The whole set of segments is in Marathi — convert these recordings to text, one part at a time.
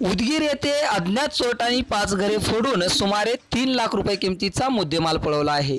उदगीर येथे अज्ञात चोरटांनी पाच घरे फोडून सुमारे तीन लाख रुपये किमतीचा मुद्देमाल पळवला आहे.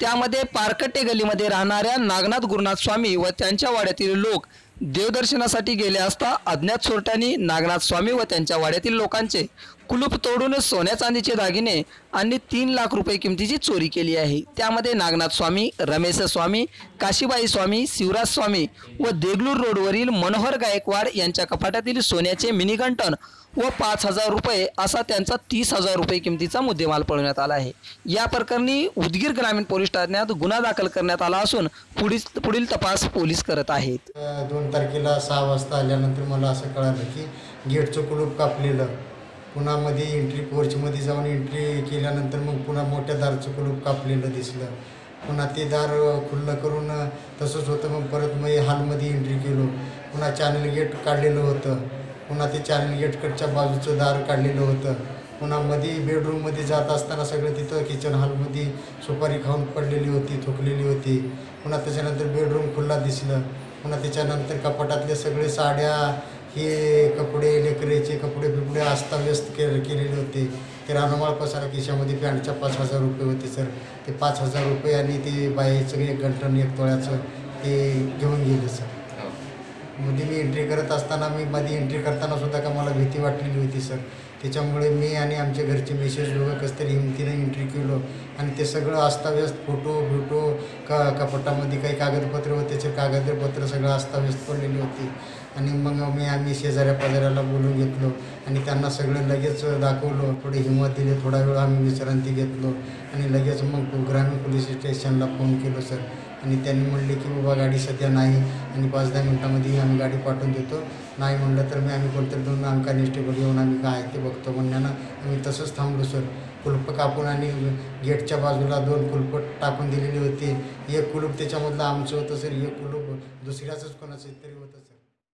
त्यामध्ये पारकट्टे गल्लीमध्ये राहणाऱ्या नागनाथ गुरुनाथ स्वामी व त्यांच्या वाड्यातील लोक देवदर्शनासाठी गेले असता अज्ञात चोरट्यांनी नागनाथ स्वामी व त्यांच्या वाड्यातील लोकांचे कुलूप तोडून सोन्या चांदीचे दागिने आणि तीन लाख रुपये किमतीची चोरी केली आहे. त्यामध्ये नागनाथ स्वामी रमेश स्वामी काशीबाई स्वामी शिवराज स्वामी व देगलूर रोडवरील मनोहर गायकवाड यांच्या कपाटातील सोन्याचे मिनीगंटन व पाच हजार रुपये असा त्यांचा तीस हजार रुपये किमतीचा मुद्देमाल पळवण्यात आला आहे. या प्रकरणी उदगीर ग्रामीण पोलीस ठाण्यात गुन्हा दाखल करण्यात आला असून पुढील पुढील तपास पोलीस करत आहेत. दोन तारखेला सहा वाजता आल्यानंतर मला असं कळालं की गेटचं कुलूप कापलेलं पुण्यामध्ये एंट्री पोर्चमध्ये जाऊन एंट्री केल्यानंतर मग पुन्हा मोठ्या दारचं कुलूप कापलेलं दिसलं. पुन्हा ते दार खुल्लं करून तसंच होतं. मग परत मग हॉलमध्ये एंट्री केलो. पुन्हा चॅनल गेट काढलेलं होतं. पुन्हा ते चॅनल गेटकडच्या बाजूचं दार काढलेलं होतं. पुन्हा मध्ये बेडरूममध्ये जात असताना सगळं तिथं किचन हॉलमध्ये सुपारी खाऊन पडलेली होती थुकलेली होती. पुन्हा त्याच्यानंतर बेडरूम खुल्ला दिसलं. पुन्हा त्याच्यानंतर कपाटातले सगळे साड्या हे कपडे लेकरेचे कपडे बिपडे अस्ताव्यस्त के केलेले होते. ते रानमाळ पसारा खिशामध्ये पॅन्टच्या पाच हजार रुपये होते सर. ते पाच हजार रुपये आणि ते बाईचं एक गंठण एक तोळ्याचं ते घेऊन गेले सर. मध्ये मी एंट्री करत असताना मी मध्ये एंट्री करताना सुद्धा का मला भीती वाटलेली होती सर. त्याच्यामुळे मी आणि आमच्या घरचे मेसेज दोघं कसं तरी हिमतीनं एंट्री केलो. आणि ते सगळं अस्ताव्यस्त फोटो बिटो का कपाटामध्ये काही कागदपत्र होते त्याचे कागदपत्र सगळं अस्ताव्यस्त पडलेली होती. आणि मग मी आम्ही शेजाऱ्या पाजाऱ्याला बोलून घेतलो आणि त्यांना सगळं लगेच दाखवलं. थोडी हिंमत दिली थोडा वेळ आम्ही विश्रांती घेतलो. आणि लगेच मग ग्रामीण पोलीस स्टेशनला फोन केलो सर. आणि त्यांनी म्हणले की बाबा गाडी सध्या नाही आणि पाच दहा मिनटामध्ये आम्ही गाडी पाठवून देतो. नाही म्हणलं तर मी आम्ही कोणतरी दोन आमका निष्ठेवर येऊन आम्ही काय ते बघतो म्हणण्यानं आम्ही तसंच थांबलो सर. कुलप कापून आणि गेटच्या बाजूला दोन कुलप टाकून दिलेली होती. एक कुलूप त्याच्यामधलं आमचं होतं सर. एक कुलूप दुसऱ्याचंच कोणाचं तरी होतं सर.